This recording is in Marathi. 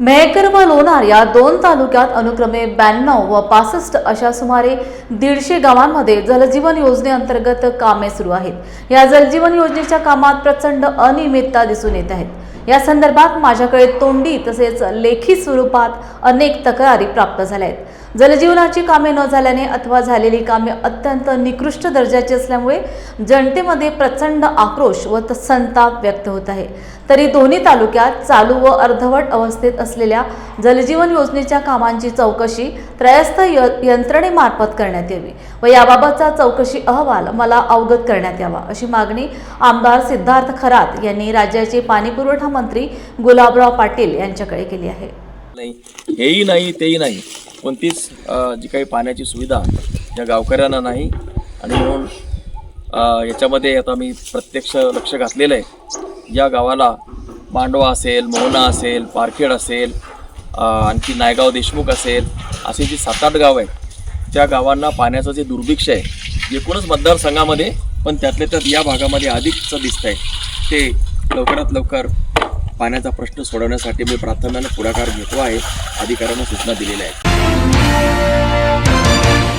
मेहकर व लोणार या दोन तालुक्यात अनुक्रमे ब्याण्णव व पासष्ट अशा सुमारे दीडशे गावांमध्ये जलजीवन योजनेअंतर्गत कामे सुरू आहेत. या जलजीवन योजनेच्या कामात प्रचंड अनियमितता दिसून येत आहेत या संदर्भात माझ्याकडे तोंडी तसेच लेखी स्वरूपात अनेक तक्रारी प्राप्त झाल्या आहेत. जलजीवनाची कामे न झाल्याने अथवा झालेली कामे अत्यंत निकृष्ट दर्जाची असल्यामुळे जनतेमध्ये प्रचंड आक्रोश व संताप व्यक्त होत आहे. तरी दोन्ही तालुक्यात चालू व अर्धवट अवस्थेत असलेल्या जलजीवन योजनेच्या कामांची चौकशी त्रयस्थ यंत्रणेमार्फत करण्यात यावी व याबाबतचा चौकशी अहवाल मला अवगत करण्यात यावा अशी मागणी आमदार सिद्धार्थ खरात यांनी राज्याचे पाणीपुरवठा मंत्री गुलाबराव पाटील यांच्याकडे केली आहे. नाही हेही नाही तेही नाही. कोणतीच जी काही पाण्याची सुविधा या गावकऱ्यांना नाही आणि म्हणून याच्यामध्ये आता मी प्रत्यक्ष लक्ष घातलेलं आहे या गावाला मांडवा असेल मोहना असेल पारखेड असेल आणखी नायगाव देशमुख असेल असे जी सात आठ गाव आहेत त्या गावांना पाण्याचं जे दुर्भिक्ष आहे एकूणच मतदारसंघामध्ये पण त्यातल्या त्यात या भागामध्ये अधिकचं दिसत आहे ते लवकरात लवकर पाण्याचा प्रश्न सोडवण्यासाठी मी प्राधान्याने पुढाकार घेतो आहे अधिकाऱ्यांना सूचना दिलेल्या आहेत. night.